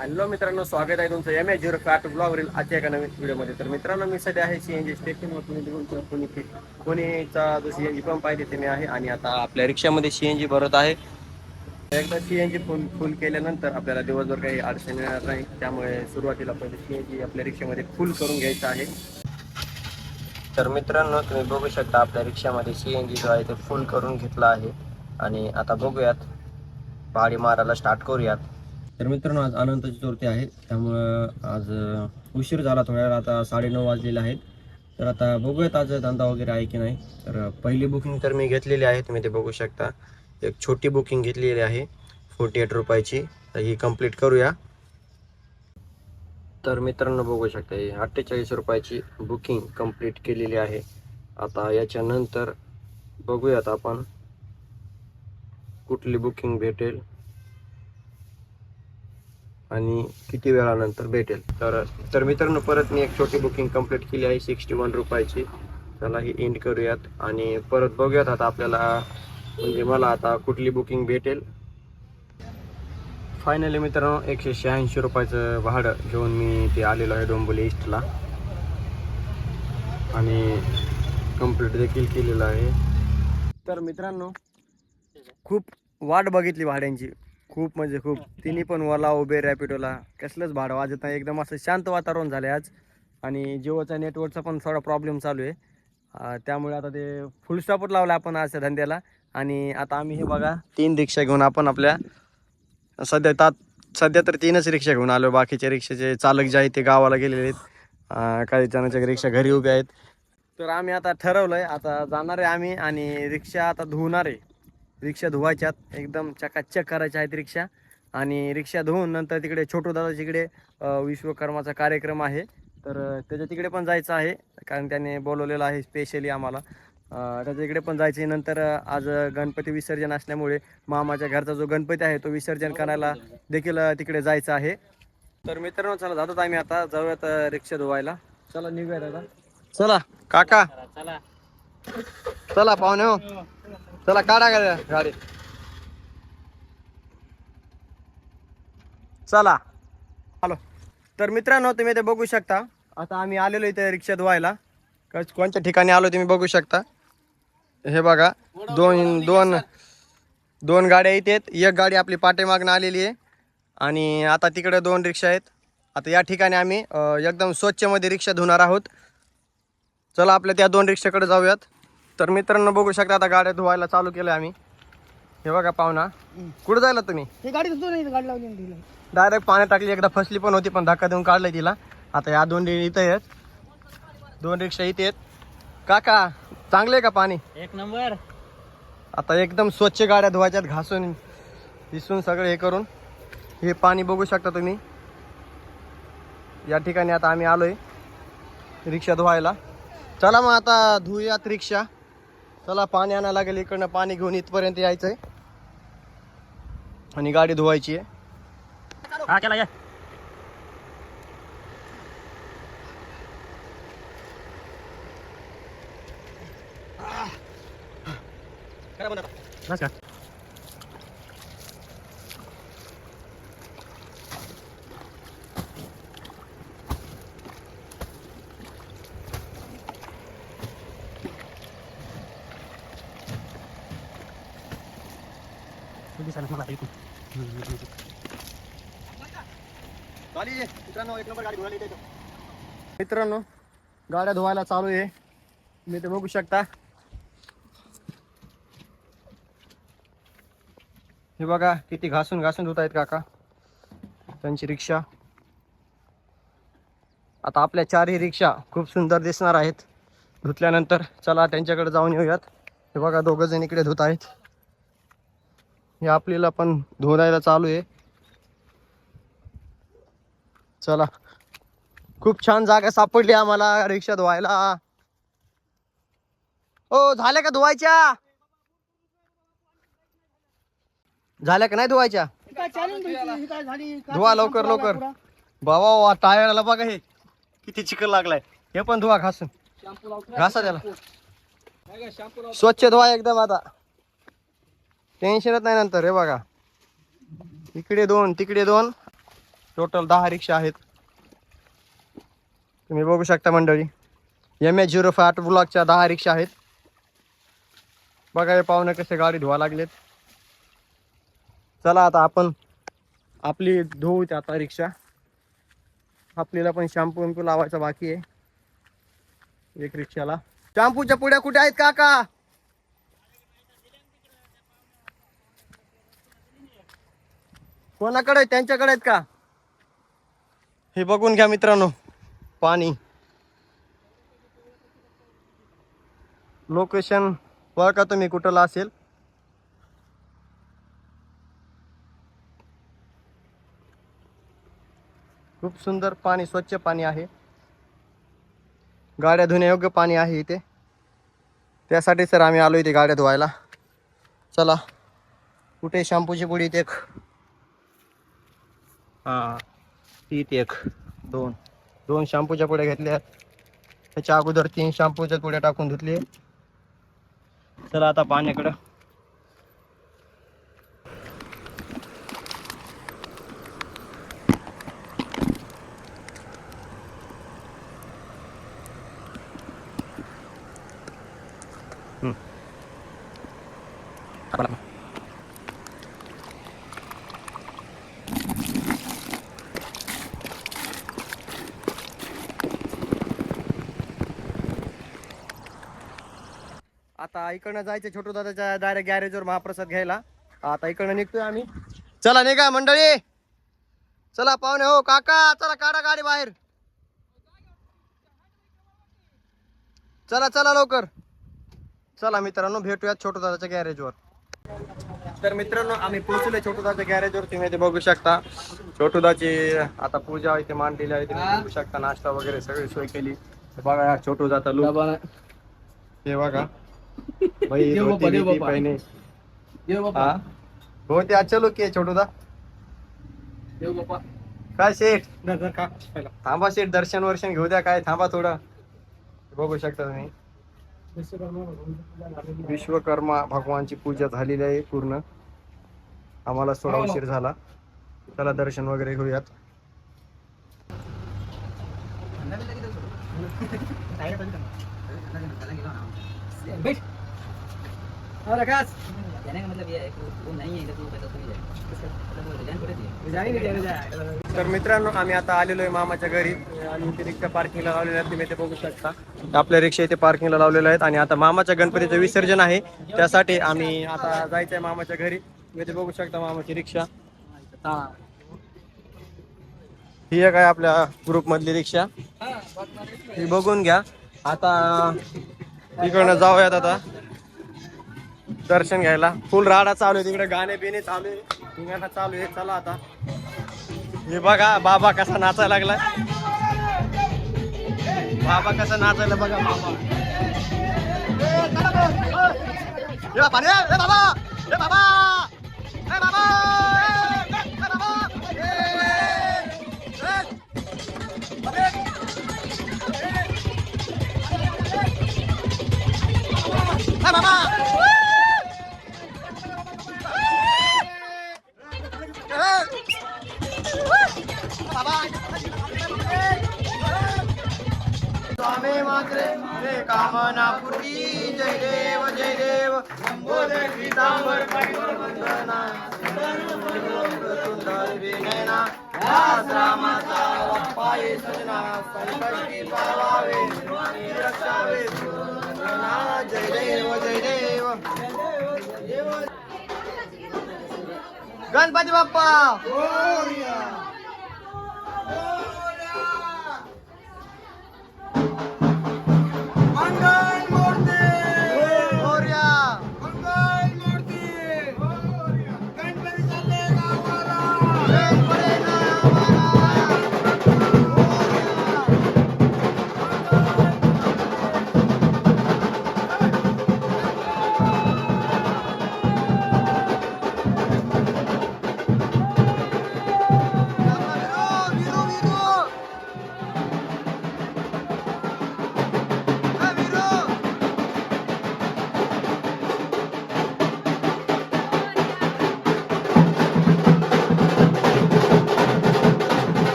Hello मित्रांनो स्वागत आहे तुमचं एम एच झिरो कार्ट ब्लॉगवरील आजच्या एका नवीन व्हिडिओमध्ये. तर मित्रांनो मी सध्या आहे सी एन जी स्टेशनवर तुम्ही कोणी कोणीचा जो सी एन जी पंप आहे तिथे मी आहे आणि आता आपल्या रिक्षामध्ये सी एन जी भरत आहे. एकदा सी एन जी फुल फुल केल्यानंतर आपल्याला दिवसभर काही अडचण येणार नाही. त्यामुळे सुरुवातीला पहिले सी एन जी आपल्या रिक्षामध्ये फुल करून घ्यायचं आहे. तर मित्रांनो तुम्ही बघू शकता आपल्या रिक्षामध्ये सी एन जी जो आहे ते फुल करून घेतला आहे. आणि आता बघूयात. पहाडी मारायला स्टार्ट करूयात. तर मित्रांनो आज अनंत चतुर्थी आहे. त्यामुळं आज उशीर झाला थोड्या वेळा आता साडेनऊ वाजलेले आहेत. तर आता बघूयात आज धंदा वगैरे आहे की नाही. तर पहिली बुकिंग तर मी घेतलेली आहे तुम्ही ते बघू शकता. एक छोटी बुकिंग घेतलेली आहे फोर्टी एट रुपयाची. तर ही कंप्लीट करूया. तर मित्रांनो बघू शकता ही अठ्ठेचाळीस रुपयाची बुकिंग कंप्लीट केलेली आहे. आता याच्यानंतर बघूयात आपण कुठली बुकिंग भेटेल. आणि किती वेळानंतर भेटेल? तर तर मित्रांनो परत मी एक छोटी बुकिंग कंप्लीट केली आहे सिक्स्टी वन रुपयाची. त्याला ही एंड करूयात. आणि परत बघूयात आता आपल्याला म्हणजे मला आता कुठली बुकिंग भेटेल. फायनली मित्रांनो एकशे शहाऐंशी रुपयाचं भाडं घेऊन मी ते आलेलो आहे डोंबोली ईस्टला आणि कंप्लीट देखील केलेलं आहे. तर मित्रांनो खूप वाट बघितली भाड्यांची. खूप म्हणजे खूप. तिन्ही पण ओला उबेर रॅपिडोला कसलंच भाडं वाजत नाही. एकदम असं शांत वातावरण झालं आहे आज. आणि जिओचा नेटवर्कचा पण थोडा प्रॉब्लेम चालू आहे. त्यामुळे आता ते फुल स्टॉपच लावला आपण आजच्या धंद्याला. आणि आता आम्ही हे बघा तीन रिक्षा घेऊन आपण आपल्या सध्या तात सध्या तर तीनच रिक्षा घेऊन आलो. बाकीचे रिक्षाचे चालक जे आहेत ते गावाला गेलेले आहेत. काही जणांच्या रिक्षा घरी उभे आहेत. तर आम्ही आता ठरवलं आहे आता जाणार आहे आम्ही आणि रिक्षा आता धुवणार आहे. रिक्षा धुवायच्यात. एकदम चकाचक करायच्या आहेत रिक्षा. आणि रिक्षा धुवून नंतर तिकडे छोटू दादा तिकडे अ, विश्वकर्माचा कार्यक्रम आहे. तर त्याच्या तिकडे पण जायचं आहे. कारण त्याने बोलवलेलं आहे स्पेशली आम्हाला. त्याच्या इकडे पण जायचं आहे नंतर आज गणपती विसर्जन असल्यामुळे मामाच्या घरचा जो गणपती आहे तो विसर्जन करायला देखील तिकडे जायचं आहे. तर मित्रांनो चला जातात आम्ही आता. जाऊयात रिक्षा धुवायला. चला निघूया दादा. चला काका. चला. चला पाहुणे हो. चला काढा गा- गाडी चला. हॅलो. तर मित्रांनो तुम्ही ते बघू शकता. आता आम्ही आलेलो इथे रिक्षा धुवायला कच- कोणत्या ठिकाणी आलो तुम्ही बघू शकता. हे बघा दोन दोन दोन गाड्या इथे आहेत. एक गाडी आपली पाठीमागनं आलेली आहे. आणि आता तिकडे दोन रिक्षा आहेत. आता या ठिकाणी आम्ही एकदम स्वच्छमध्ये रिक्षा धुणार आहोत. चला आपल्या त्या दोन रिक्षाकडे जाऊयात. तर मित्रांनो बघू शकता आता गाड्या धुवायला चालू केलं आम्ही. हे बघा पाहुणा. कुठं जायला तुम्ही? हे गाडी सुद्धा नाही गाडी लावली ना तिला. डायरेक्ट पाण्यात टाकली एकदा फसली पण होती पण धक्का देऊन काढलाय तिला. आता या दोन इथं आहेत. दोन रिक्षा इथे आहेत. काका चांगले आहे का पाणी? एक नंबर. आता एकदम स्वच्छ गाड्या धुवायच्यात घासून दिसून सगळं हे करून. हे पाणी बघू शकता तुम्ही. या ठिकाणी आता आम्ही आलोय. रिक्षा धुवायला. चला मग आता धुयात रिक्षा. चला पाणी आणायला लागेल इकडनं पाणी घेऊन इथपर्यंत यायचंय. आणि गाडी धुवायची आहे. हा केला या. मित्रांनो गाड्या धुवायला चालू आहे. मी ते बघू शकता. हे बघा किती घासून घासून धुत आहेत काका. त्यांची रिक्षा. आता आपल्या चारही रिक्षा खूप सुंदर दिसणार आहेत. धुतल्यानंतर चला त्यांच्याकडे जाऊन येऊयात. हे बघा दोघं जण इकडे धुत आहेत हे आपल्याला पण धुवायला चालू आहे. चला. खूप छान जागा सापडली आम्हाला रिक्षा धुवायला. ओ झाल्या का धुवायच्या? झाल्या का नाही धुवायच्या? धुवा लवकर लवकर. बाबा वा टायरला बघा हे. किती चिकन लागलाय. हे पण धुवा घासून. घासा त्याला. स्वच्छ धुवा एकदम आता. टेन्शनच नाही नंतर हे बघा. इकडे दोन तिकडे दोन. टोटल दहा रिक्षा आहेत. तुम्ही बघू शकता मंडळी. एम एच झिरो फाय आठ ब्लॉकच्या दहा रिक्षा आहेत. बघा हे पाहुणे कसे गाडी धुवा लागलेत. चला आता आपण आपली धुवू त्या आता रिक्षा. आपल्याला पण शॅम्पू वॅम्पू लावायचा बाकी आहे. एक रिक्षाला. शॅम्पूच्या पुड्या कुठे आहेत काका? कोणाकडे? त्यांच्याकडे आहेत का? हे बघून घ्या मित्रांनो पाणी. लोकेशन बघा तुम्ही कुठला असेल? खूप सुंदर पाणी स्वच्छ पाणी आहे. गाड्या धुण्यायोग्य पाणी आहे इथे. त्यासाठी सर आम्ही आलो इथे गाड्या धुवायला. चला कुठे शॅम्पूची पुडी इथे एक हां तीत एक दोन. दोन शॅम्पूच्या पुड्या घेतल्या. त्याच्या अगोदर तीन शॅम्पूच्या पुड्या टाकून धुतले. चला आता पाण्याकडं. आता इकडनं जायचं छोटू दादाच्या डायरेक्ट गॅरेजवर महाप्रसाद घ्यायला. आता इकडनं निघतोय आम्ही. चला निघा मंडळी. चला पाहुणे हो काका चला काढा गाडी बाहेर. चला चला लवकर. चला मित्रांनो भेटूयात छोटू दादाच्या गॅरेजवर तर मित्रांनो आम्ही पोहोचले छोटू दादाच्या गॅरेजवर तुम्ही ते बघू शकता. छोटू दाची आता पूजा इथे मांडलेली आहे. तुम्ही बघू शकता नाश्ता वगैरे सगळी सोय केली. बघा छोटू दादा लोक हे बघा. भाई देव बाप्पा. पहिने। देव बाप्पा हा? हो ते अच्छा लोक आहे छोटू दा। देव बाप्पा काय शेठ का पहिला. थांबा शेठ दर्शन वर्शन घेऊ द्या काय थांबा थोडं। बघू शकता तुम्ही। विश्वकर्मा भगवानची पूजा झालेली आहे पूर्ण। आम्हाला थोडा हो. उशीर झाला। चला दर्शन वगैरे घेऊयात. बैठ. कास. कहने का मतलब ये है कि वो नहीं है इधर तो पैसा थोड़ी जाएगा मतलब वो रिजाइन थोड़ी दिए जाएंगे, जाएंगे, जाएंगे. तर मित्रांनो आम्ही आता आलेलो आहे मामाच्या घरी. आणि इथे रिक्षा पार्किंगला लावलेल्या आहेत तुम्ही ते बघू शकता. आपल्या रिक्षा इथे पार्किंगला लावलेल्या आहेत. आणि आता मामाच्या गणपतीचं विसर्जन आहे. त्यासाठी आम्ही आता जायचं आहे मामाच्या घरी. तुम्ही ते बघू शकता मामाची रिक्षा. हा. ही एक आहे आपल्या ग्रुप मधली रिक्षा. ही बघून घ्या. आता इकडनं जाऊयात आता. दर्शन घ्यायला. फुल राडा चालू आहे तिकडे गाणे बिणे चालू आहे धिंगाणा चालू आहे चला आता. हे बघा बाबा कसा नाचायला लागला बाबा कसा नाचायला बघा बाबा. ए बाबा. स्वामी मात्रे जय कामना पूर्ती जय देव जय देव। बोले पीतांबर वंदना सुंदर विनयना। दास रामाचा पाये सजना संकष्टी पावावे रक्षावे। जय देव जय देव। गणपती बाप्पा!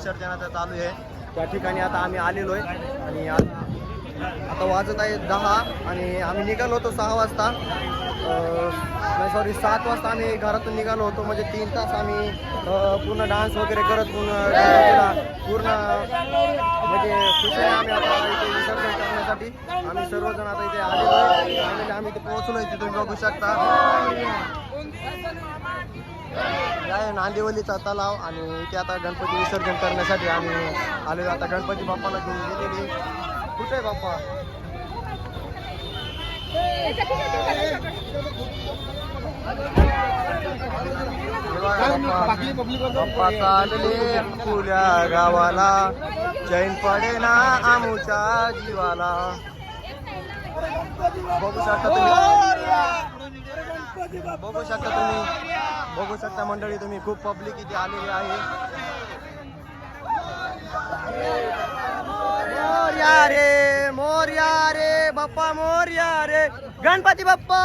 विसर्जनाचा चालू आहे. त्या ठिकाणी आता आम्ही आलेलो आहे. आणि आता आता वाजत आहे दहा आणि आम्ही निघालो होतो सहा वाजता. नाही सॉरी सात वाजता आम्ही घरातून निघालो होतो. म्हणजे तीन तास आम्ही पूर्ण डान्स वगैरे करत पूर्ण पूर्ण म्हणजे खुशीने आम्ही आता इथे विसर्जन करण्यासाठी. आम्ही सर्वजण आता इथे आलेलो आहे. आम्ही इथे पोहोचलो आहे तुम्ही बघू शकता. आहे नांदिवलीचा तलाव आणि इथे आता गणपती विसर्जन करण्यासाठी आम्ही आलो आता गणपती बाप्पाला घेऊन गेलेली कुठे आहे बाप्पा? हे बघा बाप्पा. गावाला. जैन पडे ना आमुच्या जीवाला. बघू शकता तुम्ही. बघू शकता तुम्ही. बघू शकता पब्लिक इथे आलेली रे रे, बाप्पा, मोर्या रे. गणपती बाप्पा.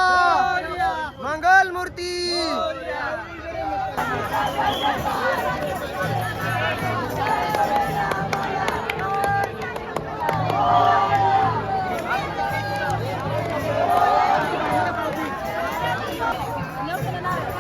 मंगल मूर्ती. open tonight.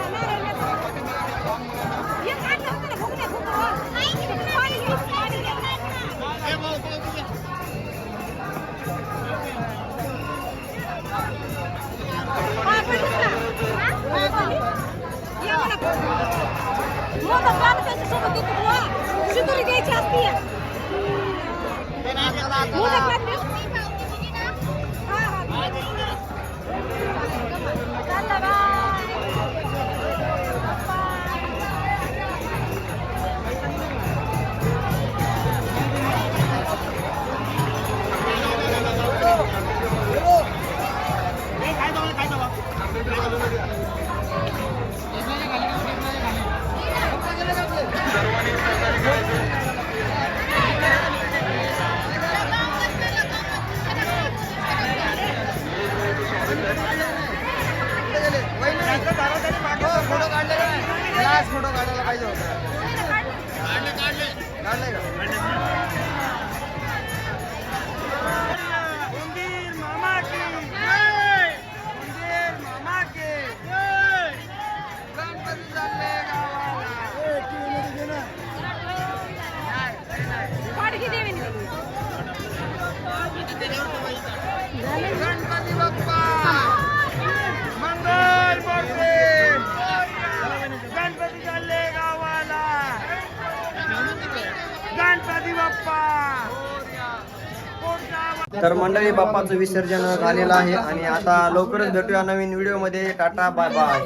तर मंडळी बाप्पाचं विसर्जन झालेलं आहे आणि आता लवकरच भेटूया नवीन व्हिडिओमध्ये. Tata bye bye